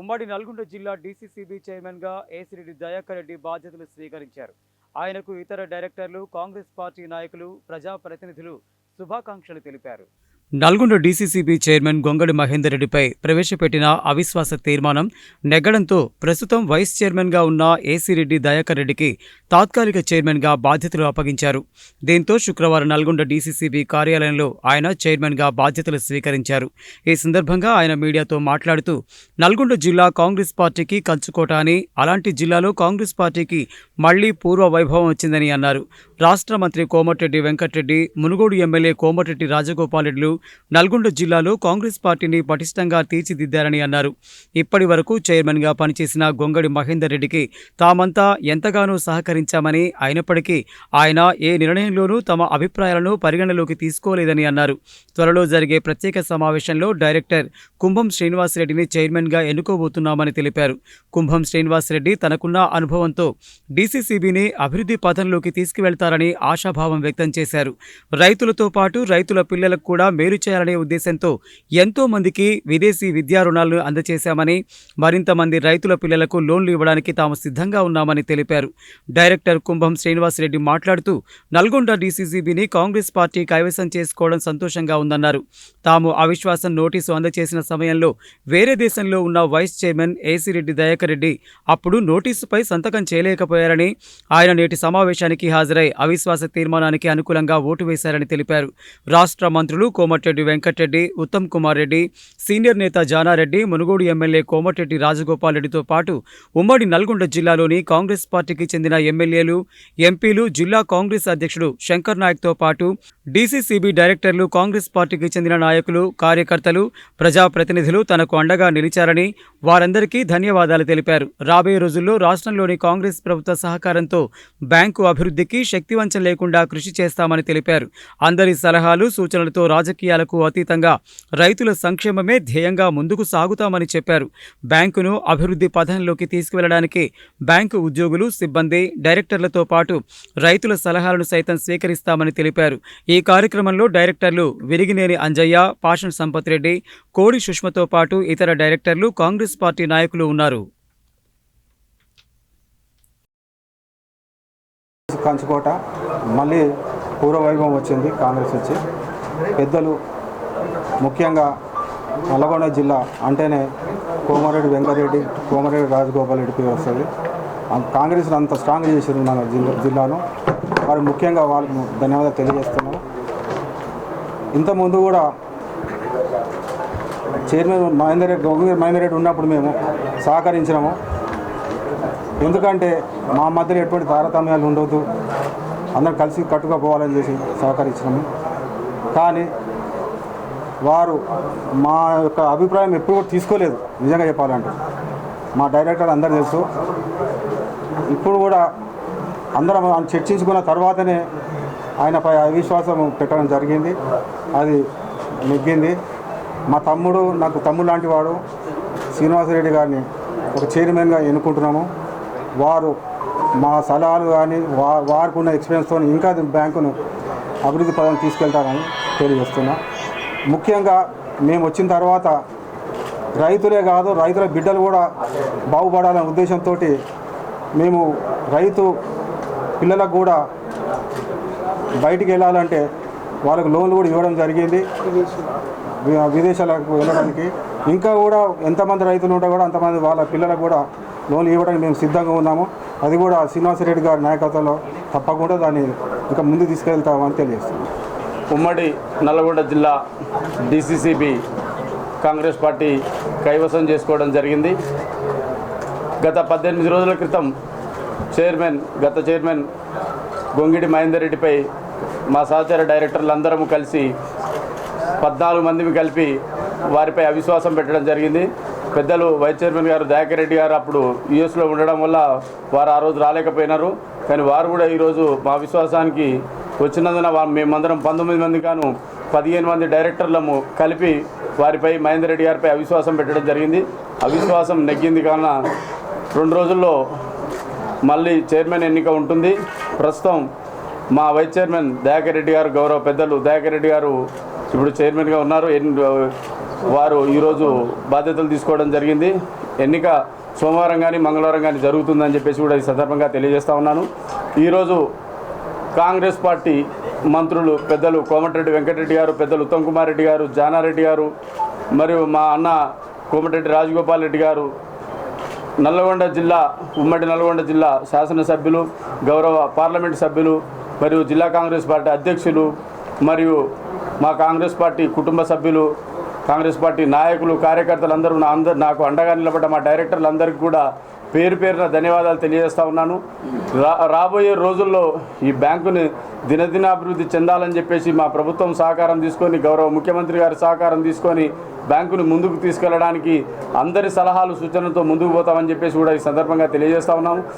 ఉమ్మడి నల్గొండ జిల్లా డీసీసీబీ చైర్మన్గా ఏసిరెడ్డి దయాకర్ రెడ్డి బాధ్యతలు స్వీకరించారు. ఆయనకు ఇతర డైరెక్టర్లు కాంగ్రెస్ పార్టీ నాయకులు ప్రజాప్రతినిధులు శుభాకాంక్షలు తెలిపారు. నల్గొండ డీసీసీబీ చైర్మన్ గొంగడి మహేందర్ రెడ్డిపై ప్రవేశపెట్టిన అవిశ్వాస తీర్మానం నెగ్గడంతో ప్రస్తుతం వైస్ చైర్మన్గా ఉన్న ఏసీరెడ్డి దయాకర్ రెడ్డికి తాత్కాలిక చైర్మన్గా బాధ్యతలు అప్పగించారు. దీంతో శుక్రవారం నల్గొండ డీసీసీబీ కార్యాలయంలో ఆయన చైర్మన్గా బాధ్యతలు స్వీకరించారు. ఈ సందర్భంగా ఆయన మీడియాతో మాట్లాడుతూ నల్గొండ జిల్లా కాంగ్రెస్ పార్టీకి కంచుకోట అని అలాంటి జిల్లాలో కాంగ్రెస్ పార్టీకి మళ్ళీ పూర్వ వైభవం వచ్చిందని అన్నారు. రాష్ట్ర మంత్రి కోమటిరెడ్డి వెంకటరెడ్డి మునుగోడు ఎమ్మెల్యే కోమటిరెడ్డి రాజగోపాల్ రెడ్డిలు నల్గొండ జిల్లాలో కాంగ్రెస్ పార్టీని పటిష్టంగా తీర్చిదిద్దారని అన్నారు. ఇప్పటి వరకు చైర్మన్గా పనిచేసిన గొంగడి మహేందర్ రెడ్డికి తామంతా ఎంతగానో సహకరించామని అయినప్పటికీ ఆయన ఏ నిర్ణయంలోనూ తమ అభిప్రాయాలను పరిగణలోకి తీసుకోలేదని అన్నారు. త్వరలో జరిగే ప్రత్యేక సమావేశంలో డైరెక్టర్ కుంభం శ్రీనివాసరెడ్డిని చైర్మన్గా ఎన్నుకోబోతున్నామని తెలిపారు. కుంభం శ్రీనివాసరెడ్డి తనకున్న అనుభవంతో డీసీసీబీని అభివృద్ధి పథంలోకి తీసుకువెళ్తారని ఆశాభావం వ్యక్తం చేశారు. రైతులతో పాటు రైతుల పిల్లలకు కూడా వేరు చేయాలనే ఉద్దేశంతో ఎంతో మందికి విదేశీ విద్యా రుణాలను అందజేశామని మరింత మంది రైతుల పిల్లలకు లోన్లు ఇవ్వడానికి తాము సిద్ధంగా ఉన్నామని తెలిపారు. డైరెక్టర్ కుంభం శ్రీనివాసరెడ్డి మాట్లాడుతూ నల్గొండ డీసీసీబీని కాంగ్రెస్ పార్టీ కైవసం చేసుకోవడం సంతోషంగా ఉందన్నారు. తాము అవిశ్వాసం నోటీసు అందజేసిన సమయంలో వేరే దేశంలో ఉన్న వైస్ చైర్మన్ ఏసీరెడ్డి దయాకర్ రెడ్డి అప్పుడు నోటీసుపై సంతకం చేయలేకపోయారని ఆయన నేటి సమావేశానికి హాజరై అవిశ్వాస తీర్మానానికి అనుకూలంగా ఓటు వేశారని తెలిపారు. రాష్ట్ర మంత్రులు కోమటిరెడ్డి వెంకటరెడ్డి ఉత్తమ్ కుమార్ రెడ్డి సీనియర్ నేత జానారెడ్డి మునుగోడు ఎమ్మెల్యే కోమటిరెడ్డి రాజగోపాల్ రెడ్డితో పాటు ఉమ్మడి నల్గొండ జిల్లాలోని కాంగ్రెస్ పార్టీకి చెందిన ఎమ్మెల్యేలు ఎంపీలు జిల్లా కాంగ్రెస్ అధ్యక్షుడు శంకర్ నాయక్తో పాటు డీసీసీబీ డైరెక్టర్లు కాంగ్రెస్ పార్టీకి చెందిన నాయకులు కార్యకర్తలు ప్రజాప్రతినిధులు తనకు అండగా నిలిచారని వారందరికీ ధన్యవాదాలు తెలిపారు. రాబోయే రోజుల్లో రాష్ట్రంలోని కాంగ్రెస్ ప్రభుత్వ సహకారంతో బ్యాంకు అభివృద్ధికి శక్తివంచం లేకుండా కృషి చేస్తామని తెలిపారు. అందరి సలహాలు సూచనలతో రాజకీయ రాజకీయాలకు అతీతంగా రైతుల సంక్షేమమే ధ్యేయంగా ముందుకు సాగుతామని చెప్పారు. బ్యాంకును అభివృద్ధి పథంలోకి తీసుకువెళ్ళడానికి బ్యాంకు ఉద్యోగులు సిబ్బంది డైరెక్టర్లతో పాటు రైతుల సలహాలను సైతం స్వీకరిస్తామని తెలిపారు. ఈ కార్యక్రమంలో డైరెక్టర్లు విరిగినేని అంజయ్య పాషన్ సంపత్ రెడ్డి కోడి సుష్మతో పాటు ఇతర డైరెక్టర్లు కాంగ్రెస్ పార్టీ నాయకులు ఉన్నారు. కంచుకోట. మళ్ళీ పూర్వవైభవం వచ్చింది కాంగ్రెస్ వచ్చి పెద్దలు ముఖ్యంగా నల్లగొండ జిల్లా అంటేనే కోమారెడ్డి వెంకరెడ్డి కోమారెడ్డి రాజగోపాల్ రెడ్డి పేరు వస్తుంది. కాంగ్రెస్ అంత స్ట్రాంగ్ చేసింది మన జిల్లా జిల్లాను. వారు ముఖ్యంగా వాళ్ళకు ధన్యవాదాలు తెలియజేస్తున్నాను. ఇంతకుముందు కూడా చైర్మన్ మహేందర్ రెడ్డి గోవిందర్ మహేందర్ రెడ్డి ఉన్నప్పుడు మేము సహకరించినాము. ఎందుకంటే మా మధ్యలో ఎటువంటి తారతమ్యాలు ఉండవద్దు అందరం కలిసి కట్టుగా పోవాలని చేసి సహకరించినాము. కానీ వారు మా యొక్క అభిప్రాయం ఎప్పుడు కూడా తీసుకోలేదు నిజంగా చెప్పాలంటే. మా డైరెక్టర్ అందరు తెలుసు. ఇప్పుడు కూడా అందరం చర్చించుకున్న తర్వాతనే ఆయనపై అవిశ్వాసం పెట్టడం జరిగింది. అది నెగ్గింది. మా తమ్ముడు నాకు తమ్ముడు లాంటి వాడు శ్రీనివాసరెడ్డి గారిని ఒక చైర్మన్గా ఎన్నుకుంటున్నాము. వారు మా సలహాలు కానీ వా వారికి ఉన్న ఎక్స్పీరియన్స్తో ఇంకా బ్యాంకును అభివృద్ధి పదం తీసుకెళ్తారని తెలియజేస్తున్నా. ముఖ్యంగా మేము వచ్చిన తర్వాత రైతులే కాదు రైతుల బిడ్డలు కూడా బాగుపడాలనే ఉద్దేశంతో మేము రైతు పిల్లలకు కూడా బయటికి వెళ్ళాలంటే వాళ్ళకు లోన్లు కూడా ఇవ్వడం జరిగింది. విదేశాలకు వెళ్ళడానికి. ఇంకా కూడా ఎంతమంది రైతులు ఉంటే కూడా అంతమంది వాళ్ళ పిల్లలకు కూడా లోన్లు ఇవ్వడానికి మేము సిద్ధంగా ఉన్నాము. అది కూడా శ్రీనివాసరెడ్డి గారి నాయకత్వంలో తప్పకుండా దాన్ని ఇంకా ముందు తీసుకెళ్తామని తెలియజేస్తుంది ఉమ్మడి నల్లగొండ జిల్లా డిసిసిబి కాంగ్రెస్ పార్టీ కైవసం చేసుకోవడం జరిగింది. గత పద్దెనిమిది రోజుల క్రితం చైర్మన్ గత చైర్మన్ గొంగిడి మహేందర్ రెడ్డిపై మా సహచర డైరెక్టర్లు అందరము కలిసి పద్నాలుగు మందిని కలిపి వారిపై అవిశ్వాసం పెట్టడం జరిగింది. పెద్దలు వైస్ చైర్మన్ గారు దయాకర్ రెడ్డి గారు అప్పుడు యుఎస్లో ఉండడం వల్ల వారు ఆ రోజు రాలేకపోయినారు. కానీ వారు కూడా ఈరోజు మా విశ్వాసానికి వచ్చినందున మేమందరం పంతొమ్మిది మంది గాను పదిహేను మంది డైరెక్టర్లము కలిపి వారిపై మహేందర్ రెడ్డి గారిపై అవిశ్వాసం పెట్టడం జరిగింది. అవిశ్వాసం నెగ్గింది కావున రెండు రోజుల్లో మళ్ళీ చైర్మన్ ఎన్నిక ఉంటుంది. ప్రస్తుతం మా వైస్ చైర్మన్ దయాకర్ రెడ్డి గారు గౌరవ పెద్దలు దయాకర్ రెడ్డి గారు ఇప్పుడు చైర్మన్గా ఉన్నారు. వారు ఈరోజు బాధ్యతలు తీసుకోవడం జరిగింది. ఎన్నిక సోమవారం కానీ మంగళవారం కానీ జరుగుతుందని చెప్పేసి కూడా ఈ సందర్భంగా తెలియజేస్తా ఉన్నాను. ఈరోజు కాంగ్రెస్ పార్టీ మంత్రులు పెద్దలు కోమటిరెడ్డి వెంకటరెడ్డి గారు పెద్దలు ఉత్తమ్ కుమార్ రెడ్డి గారు జానారెడ్డి గారు మరియు మా అన్న కోమటిరెడ్డి రాజగోపాల్ రెడ్డి గారు నల్లగొండ జిల్లా ఉమ్మడి నల్గొండ జిల్లా శాసనసభ్యులు గౌరవ పార్లమెంటు సభ్యులు మరియు జిల్లా కాంగ్రెస్ పార్టీ అధ్యక్షులు మరియు మా కాంగ్రెస్ పార్టీ కుటుంబ సభ్యులు కాంగ్రెస్ పార్టీ నాయకులు కార్యకర్తలందరూ నా అందరు నాకు అండగా నిలబడ్డ మా డైరెక్టర్లందరికీ కూడా పేరు పేరున ధన్యవాదాలు తెలియజేస్తా ఉన్నాను. రా రాబోయే రోజుల్లో ఈ బ్యాంకుని దినదినాభివృద్ధి చెందాలని చెప్పేసి మా ప్రభుత్వం సహకారం తీసుకొని గౌరవ ముఖ్యమంత్రి గారి సహకారం తీసుకొని బ్యాంకుని ముందుకు తీసుకెళ్ళడానికి అందరి సలహాలు సూచనలతో ముందుకు పోతామని చెప్పేసి కూడా ఈ సందర్భంగా తెలియజేస్తా ఉన్నాము.